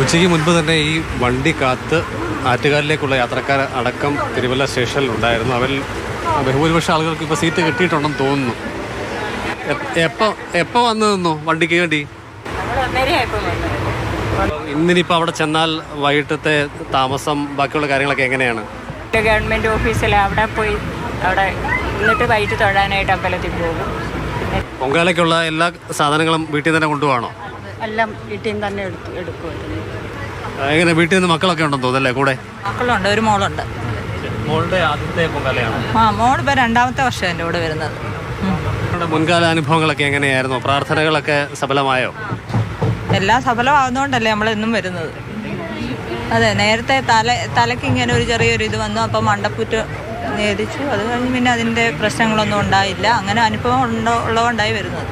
ഉച്ചയ്ക്ക് മുൻപ് തന്നെ ഈ വണ്ടി കാത്ത് ആറ്റുകാലിലേക്കുള്ള യാത്രക്കാർ അടക്കം തിരുവല്ല സ്റ്റേഷനിൽ ഉണ്ടായിരുന്നു അവരിൽ ബഹുഭൂരിപക്ഷം ആളുകൾക്ക് ഇപ്പോൾ സീറ്റ് കിട്ടിയിട്ടുണ്ടെന്ന് തോന്നുന്നു. എപ്പോൾ എപ്പോൾ എപ്പോ വന്നു നിന്നു വണ്ടിക്ക് വേണ്ടി? ഇന്നിനിപ്പോൾ അവിടെ ചെന്നാൽ വൈകിട്ടത്തെ താമസം ബാക്കിയുള്ള കാര്യങ്ങളൊക്കെ എങ്ങനെയാണ്? ഗവൺമെന്റ് ഓഫീസിൽ അവിടെ പോയി അവിടെ എന്നിട്ട് വൈകിട്ട് തൊഴാനായിട്ട് അമ്പലത്തിൽ പോകും. പൊങ്കാലയ്ക്കുള്ള എല്ലാ സാധനങ്ങളും വീട്ടിൽ തന്നെ കൊണ്ടുപോകണോ? എല്ലാം വീട്ടിൽ നിന്ന് തന്നെ എടുത്ത് എടുക്കുമായിരുന്നു. എങ്ങനെ വീട്ടിൽ നിന്ന് മക്കളൊക്കെ ഉണ്ടെന്ന് തോന്നല്ലേ കൂടെ? മക്കളുണ്ട് ഒരു മോളുണ്ട്. മോളുടെ ആദ്യത്തെ പൊങ്കാലയാണ്? ആ മോൾ ഇപ്പം രണ്ടാമത്തെ വർഷം എന്റെ കൂടെ വരുന്നത്. മുൻകാല അനുഭവങ്ങളൊക്കെ എങ്ങനെയായിരുന്നു? പ്രാർത്ഥനകളൊക്കെ സഫലമായോ? എല്ലാം സഫലമാകുന്നതുകൊണ്ടല്ലേ നമ്മൾ എന്നും വരുന്നത്. അതെ നേരത്തെ തല തലയ്ക്ക് ഇങ്ങനെ ഒരു ചെറിയൊരു ഇത് വന്നു അപ്പം മണ്ടപ്പുറ്റ് നേദിച്ചു അത് കഴിഞ്ഞ് പിന്നെ അതിന്റെ പ്രശ്നങ്ങളൊന്നും ഉണ്ടായില്ല. അങ്ങനെ അനുഭവം ഉണ്ടോ ഉള്ളതുകൊണ്ടായി വരുന്നത്.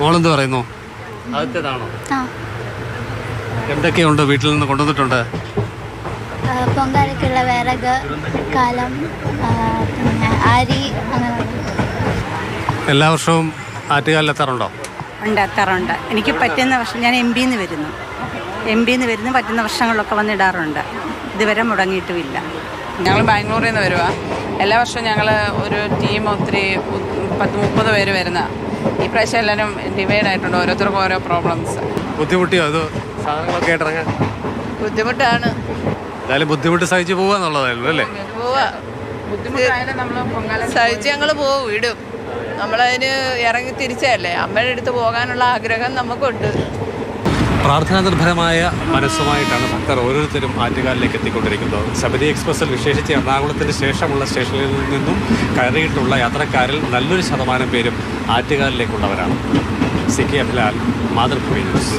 മോളെന്ത് പറയുന്നു? എന്തൊക്കെയുണ്ട് വീട്ടിൽ നിന്ന് കൊണ്ടുവന്നിട്ടുണ്ട്? പൊങ്കാലക്കുള്ള പൊങ്കാലയ്ക്കുള്ള വിറക് കാലം പിന്നെ അരി എല്ലാ വർഷവും ആറ്റുകാലിലെത്താറുണ്ടോ? ഉണ്ട് എത്താറുണ്ട്. എനിക്ക് പറ്റുന്ന വർഷം ഞാൻ എം ബിന്ന് വരുന്നു. എം ബിന്ന് വരുന്നു പറ്റുന്ന വർഷങ്ങളിലൊക്കെ വന്നിടാറുണ്ട് ഇതുവരെ മുടങ്ങിയിട്ടുമില്ല. ഞങ്ങൾ ബാംഗ്ലൂരിൽ നിന്ന് വരുവാ. എല്ലാ വർഷവും ഞങ്ങൾ ഒരു ടീം ഒത്തിരി പത്ത് മുപ്പത് പേര് വരുന്ന. ഈ പ്രാവശ്യം എല്ലാവരും ഡിവൈഡ് ആയിട്ടുണ്ട്. ഓരോരുത്തർക്കും ഓരോ പ്രോബ്ലംസ് ബുദ്ധിമുട്ടിയോ? അത് സാധനങ്ങളൊക്കെ ഇറങ്ങാൻ ബുദ്ധിമുട്ടാണ്. എന്തായാലും ബുദ്ധിമുട്ട് സഹിച്ചു പോവാന്നുള്ളതായിരുന്നു അല്ലേ? സഹിച്ച് ഞങ്ങൾ പോവും ഇടും നമ്മളതിന് ഇറങ്ങി തിരിച്ചല്ലേ? അമ്മയുടെ അടുത്ത് പോകാനുള്ള ആഗ്രഹം നമുക്കുണ്ട്. പ്രാർത്ഥനാ നിർഭരമായ മനസ്സുമായിട്ടാണ് ഭക്തർ ഓരോരുത്തരും ആറ്റുകാലിലേക്ക് എത്തിക്കൊണ്ടിരിക്കുന്നത്. ശബരി എക്സ്പ്രസിൽ വിശേഷിച്ച് എറണാകുളത്തിന് ശേഷമുള്ള സ്റ്റേഷനിൽ നിന്നും കയറിയിട്ടുള്ള യാത്രക്കാരിൽ നല്ലൊരു ശതമാനം പേരും ആറ്റുകാലിലേക്കുള്ളവരാണ്. C K Abhilal Mathrubhumi news.